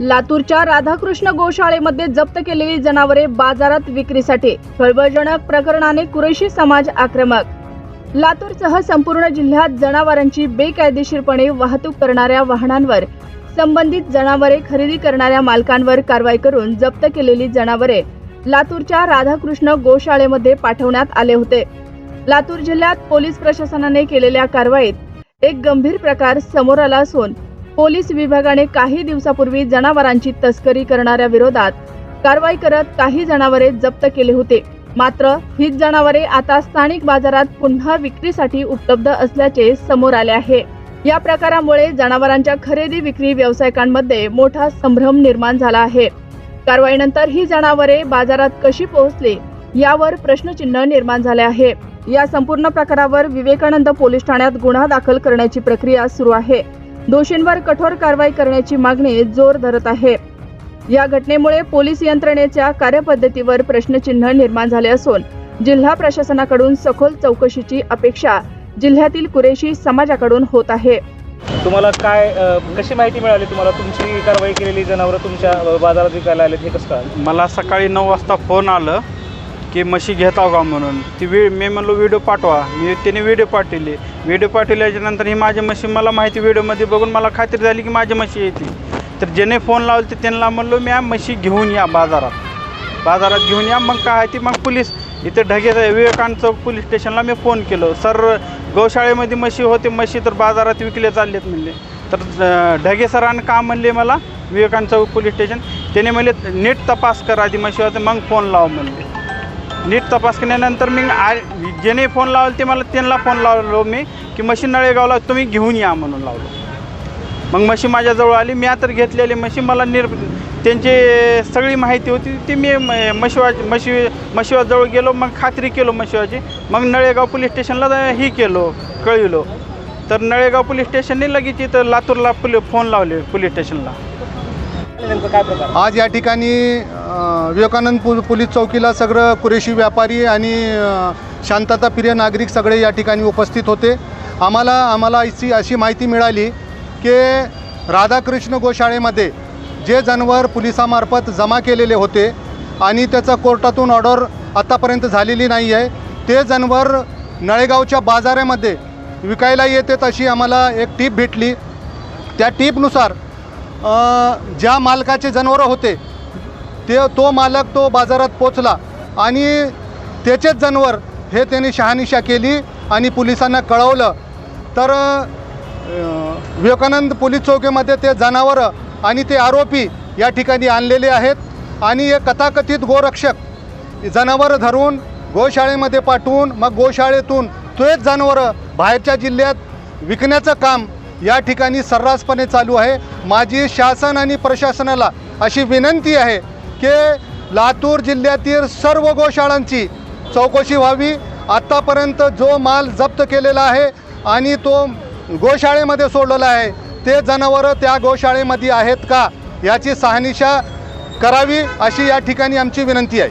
लातूरच्या राधाकृष्ण गोशाळेमध्ये जप्त केलेली जनावरे बाजारात विक्रीसाठी खळबळजनक प्रकरणाने कुरेशी समाज आक्रमक. लातूरसह संपूर्ण जिल्ह्यात जनावरांची बेकायदेशीरपणे वाहतूक करणाऱ्या वाहनांवर संबंधित जनावरे खरेदी करणाऱ्या मालकांवर कारवाई करून जप्त केलेली जनावरे लातूरच्या राधाकृष्ण गोशाळेमध्ये पाठवण्यात आले होते. लातूर जिल्ह्यात पोलीस प्रशासनाने केलेल्या कारवाईत एक गंभीर प्रकार समोर आला असून पोलीस विभागाने काही दिवसापूर्वी जनावरांची तस्करी करणाऱ्या विरोधात कारवाई करत काही जनावरे जप्त केले होते. मात्र हीच जनावरे आता स्थानिक बाजारात पुन्हा विक्रीसाठी उपलब्ध असल्याचे समोर आले आहे. या प्रकारामुळे जनावरांच्या खरेदी विक्री व्यावसायिकांमध्ये मोठा संभ्रम निर्माण झाला आहे. कारवाईनंतर ही जनावरे बाजारात कशी पोहोचली यावर प्रश्नचिन्ह निर्माण झाले आहे. या संपूर्ण प्रकारावर विवेकानंद पोलीस ठाण्यात गुन्हा दाखल करण्याची प्रक्रिया सुरू आहे. दोषींवर कठोर कारवाई करण्याची मागणी जोर धरत आहे. या घटनेमुळे पोलीस यंत्रणेच्या कार्यपद्धतीवर प्रश्नचिन्ह निर्माण झाले असून जिल्हा प्रशासनाकडून सखोल चौकशीची अपेक्षा जिल्ह्यातील कुरेशी समाजाकडून होत आहे. तुम्हाला काय कशी माहिती मिळाली तुम्हाला? तुमची कारवाई केलेली जनावरं तुमच्या बाजारात विकायला आलेत हे कसं मला सकाळी नऊ वाजता फोन आलं. की म्हशी घेत आहो का म्हणून? ती वी मी म्हणलो व्हिडिओ पाठवा. मी त्याने व्हिडिओ पाठवले. व्हिडिओ पाठवल्याच्यानंतर ही माझी म्हशी मला माहिती व्हिडिओमध्ये बघून मला खात्री झाली की माझी म्हशी येते तर ज्याने फोन लावले ते त्यांना म्हणलो मी म्हशी घेऊन या बाजारात. बाजारात घेऊन या. मग काय आहे ती? मग पोलीस इथे ढगे विवेकानंद चौक पोलीस स्टेशनला मी फोन केलो. सर गौशाळेमध्ये म्हशी होते. म्हशी तर बाजारात विकले चाललेत म्हणले. तर ढगे सरांनी का म्हणले मला? Vivekananda Chowk police station. त्याने म्हणले नीट तपास करा आधी म्हशी होते मग फोन लाव म्हणले. नीट तपास केल्यानंतर मी आ ज्याने फोन लावला ते मला त्यांना फोन लावलो मी की म्हशी नळेगावला तुम्ही घेऊन या म्हणून लावलो. मग म्हशी माझ्याजवळ आली मी आता घेतलेली म्हशी मला निर त्यांची सगळी माहिती होती ती मी मशिवा म्हशीवा म्हशी गेलो मग खात्री केलो मशिवाची. मग नळेगाव पोलीस स्टेशनला ही केलो कळविलो. तर नळेगाव पोलीस स्टेशनने लगेच इथं लातूरला पुली फोन लावले पोलीस स्टेशनला. आज या ठिकाणी विवेकानंद पो पोलीस चौकीला सगळं कुरेशी व्यापारी आणि शांतता शांतताप्रिय नागरिक सगळे या ठिकाणी उपस्थित होते. आम्हाला आम्हाला अशी अशी माहिती मिळाली की राधाकृष्ण गोशाळेमध्ये जे जनावर पोलिसामार्फत जमा केलेले होते आणि त्याचा कोर्टातून ऑर्डर आत्तापर्यंत झालेली नाही आहे ते जनावर नळेगावच्या बाजारामध्ये विकायला येते तशी आम्हाला एक टीप भेटली. त्या टीपनुसार ज्या मालकाचे जनावरं होते ते तो मालक तो बाजारात पोचला आणि त्याचेच जनावर हे त्याने शहानिशा केली आणि पोलिसांना कळवलं. तर विवेकानंद पोलीस चौकीमध्ये ते जनावरं आणि ते आरोपी या ठिकाणी आणलेले आहेत आणि हे कथाकथित गोरक्षक जनावरं धरून गोशाळेमध्ये पाठवून मग गोशाळेतून तोच जनावरं बाहेरच्या जिल्ह्यात विकण्याचं काम या ठिकाणी सर्रासपणे चालू आहे. माझी शासन आणि प्रशासनाला अशी विनंती आहे की लातूर जिल्ह्यातील सर्व गोशाळांची चौकशी व्हावी. आत्तापर्यंत जो माल जप्त केलेला आहे आणि तो गोशाळेमध्ये सोडलेला आहे ते जनावरं त्या गोशाळेमध्ये आहेत का याची सहानिशा करावी अशी या ठिकाणी आमची विनंती आहे.